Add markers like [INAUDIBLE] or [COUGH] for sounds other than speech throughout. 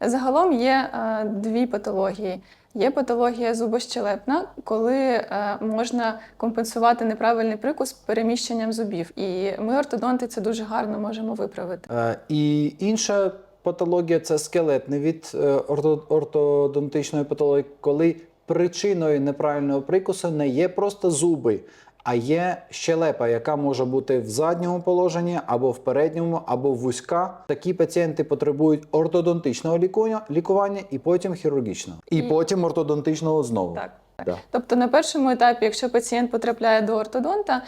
Загалом є е, дві патології. Є патологія зубощелепна, коли е, можна компенсувати неправильний прикус переміщенням зубів. І ми, ортодонти, це дуже гарно можемо виправити. Е, І інша патологія це скелетний від ортодонтичної патології, коли причиною неправильного прикусу не є просто зуби, а є щелепа, яка може бути в задньому положенні, або в передньому, або вузька. Такі пацієнти потребують ортодонтичного лікування, і потім хірургічного. І, І- потім ортодонтичного знову. Так. Да. Тобто на першому етапі, якщо пацієнт потрапляє до ортодонта,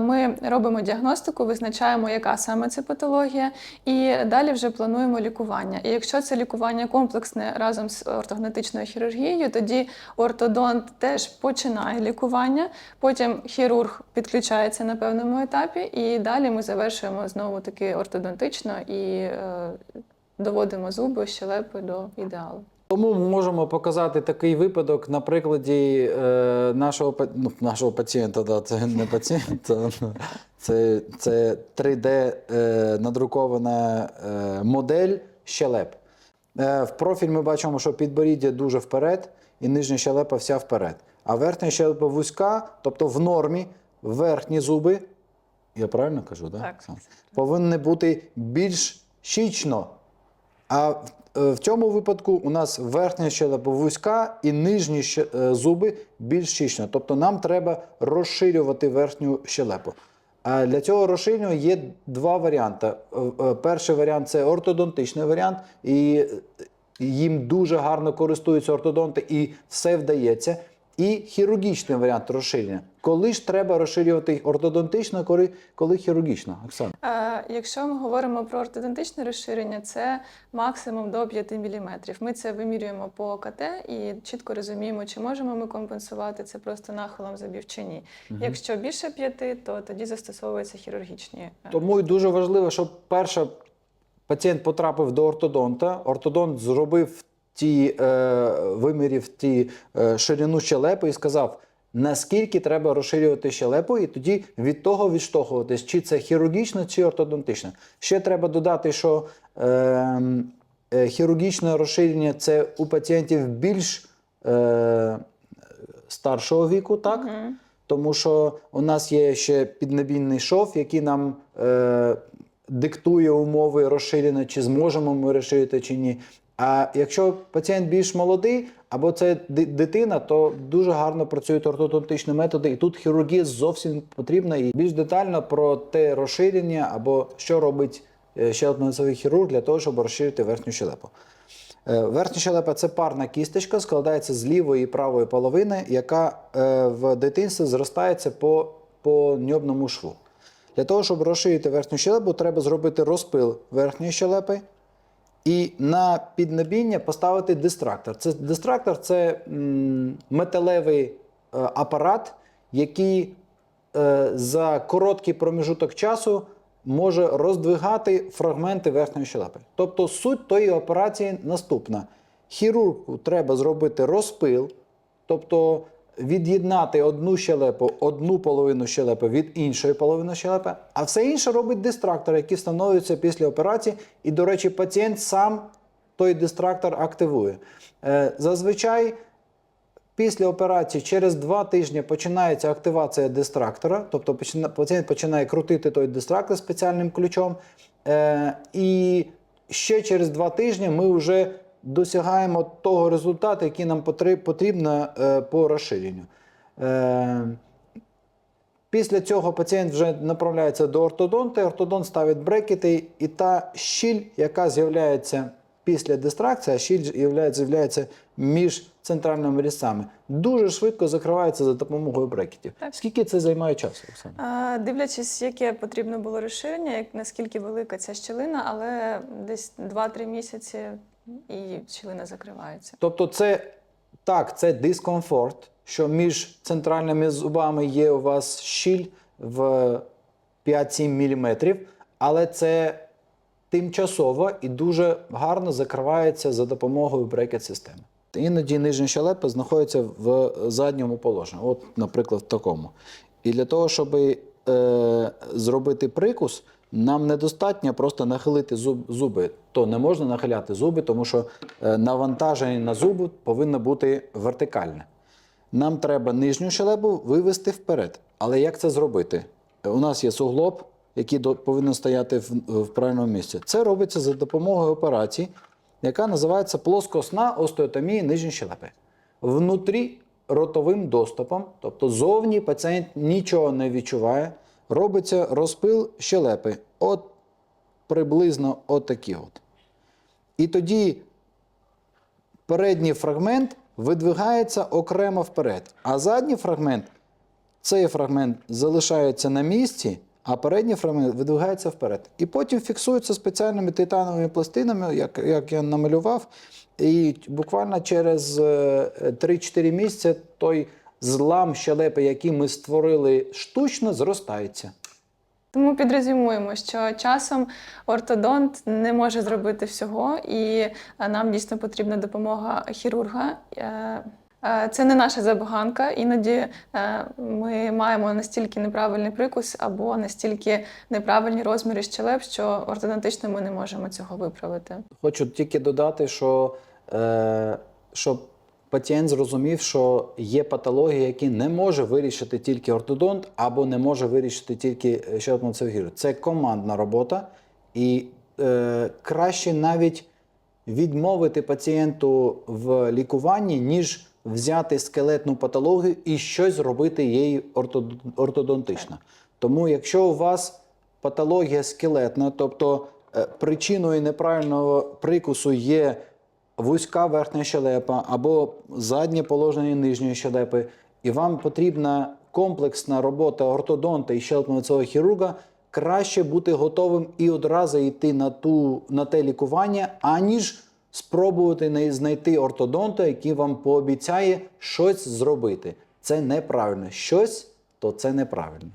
ми робимо діагностику, визначаємо, яка саме це патологія, і далі вже плануємо лікування. І якщо це лікування комплексне разом з ортогнатичною хірургією, тоді ортодонт теж починає лікування, потім хірург підключається на певному етапі, і далі ми завершуємо знову таки ортодонтично і е, доводимо зуби, щелепи до ідеалу. Тому ми можемо показати такий випадок на прикладі е, нашого, ну, нашого пацієнта. Да, це не пацієнт, [LAUGHS] це, це 3D е, надрукована е, модель щелеп. Е, в профіль ми бачимо, що підборіддя дуже вперед, і нижня щелепа вся вперед. А верхня щелепа вузька, тобто в нормі верхні зуби, я правильно кажу, да? Так. Повинні бути більш щічно. А в, е, цьому випадку у нас верхня щелепа вузька і нижні е, зуби більш щічно. Тобто нам треба розширювати верхню щелепу. А для цього розширення є два варіанти. Е, Перший варіант це ортодонтичний варіант, і їм дуже гарно користуються ортодонти, і все вдається. І хірургічний варіант розширення. Коли ж треба розширювати ортодонтично, коли, коли хірургічно? Оксана. Е, Якщо ми говоримо про ортодонтичне розширення, це максимум до 5 мм. Ми це вимірюємо по КТ і чітко розуміємо, чи можемо ми компенсувати це просто нахилом зубів чи ні. Якщо більше 5, то тоді застосовуються хірургічні. е, Тому і дуже важливо, щоб перше пацієнт потрапив до ортодонта, ортодонт зробив ті, е, вимірів ті е, ширину щелепи і сказав, наскільки треба розширювати щелепу, і тоді від того відштовхуватись, чи це хірургічно, чи ортодонтично. Ще треба додати, що е, е, хірургічне розширення це у пацієнтів більш е, старшого віку, так? Мгм. Тому що у нас є ще піднебінний шов, який нам е, диктує умови розширення, чи зможемо ми розширити чи ні. А якщо пацієнт більш молодий або це дитина, то дуже гарно працюють ортодонтичні методи, і тут хірургія зовсім потрібна. І більш детально про те розширення або що робить е, щелепно-носовий хірург для того, щоб розширити верхню щелепу. Е, Верхня щелепа це парна кісточка, складається з лівої і правої половини, яка е, в дитинстві зростається по, по ньобному шву. Для того, щоб розширити верхню щелепу, треба зробити розпил верхньої щелепи і на піднебіння поставити дистрактор. Це, дистрактор це м, металевий е, апарат, який е, за короткий проміжуток часу може роздвигати фрагменти верхньої щелепи. Тобто суть тої операції наступна: хірургу треба зробити розпил, тобто від'єднати одну щелепу, одну половину щелепи від іншої половини щелепи, а все інше робить дистрактор, який встановлюється після операції. І, до речі, пацієнт сам той дистрактор активує. Е, Зазвичай Після операції через два тижні починається активація дистрактора, тобто пацієнт починає крутити той дистрактор спеціальним ключом. Е, і ще через два тижні ми вже досягаємо того результату, який нам потрібно е, по розширенню. Е, Після цього пацієнт вже направляється до ортодонта, ортодонт ставить брекети, і та щіль, яка з'являється після дистракції, а щіль з'являється, між центральними різцями, дуже швидко закривається за допомогою брекетів. Так. Скільки це займає часу, Оксана? А, Дивлячись, яке потрібно було розширення, як наскільки велика ця щілина, але десь 2-3 місяці і щілина закривається. Тобто, це так, це дискомфорт, що між центральними зубами є у вас щіль в 5-7 мм, але це тимчасово і дуже гарно закривається за допомогою брекет-системи. Іноді нижня щелепа знаходиться в задньому положенні, от, наприклад, в такому. І для того, щоб е, зробити прикус, Нам недостатньо просто нахилити зуб, зуби. То не можна нахиляти зуби, тому що е, навантаження на зуби повинно бути вертикальне. Нам треба нижню щелепу вивести вперед. Але як це зробити? Е, У нас є суглоб, який до- повинен стояти в, в правильному місці. Це робиться за допомогою операції, яка називається плоскосна остеотомія нижньої щелепи. Внутрі ротовим доступом, тобто зовні пацієнт нічого не відчуває, робиться розпил щелепи. От приблизно отакі от. І тоді передній фрагмент видвигається окремо вперед, а задній фрагмент, цей фрагмент залишається на місці, а передній фрагмент видвигається вперед. І потім фіксується спеціальними титановими пластинами, як, як я намалював. І буквально через е, 3-4 місяці той злам щелепи, який ми створили штучно, зростається. Тому підрезюмуємо, що часом ортодонт не може зробити всього, і е, нам дійсно потрібна допомога хірурга. Е, Це не наша забаганка. Іноді е, ми маємо настільки неправильний прикус або настільки неправильні розміри щелеп, що ортодонтично ми не можемо цього виправити. Хочу тільки додати, що е, щоб пацієнт зрозумів, що є патології, які не може вирішити тільки ортодонт або не може вирішити тільки щелепно хірург. Це командна робота, і краще навіть відмовити пацієнту в лікуванні, ніж взяти скелетну патологію і щось зробити ортод- ортодонтично. Тому, якщо у вас патологія скелетна, тобто е, причиною неправильного прикусу є вузька верхня щелепа або заднє положення нижньої щелепи, і вам потрібна комплексна робота ортодонта і щелепно хірурга, краще бути готовим і одразу йти на, ту, на те лікування, аніж спробувати знайти ортодонта, який вам пообіцяє щось зробити. Це неправильно. Щось, то це неправильно.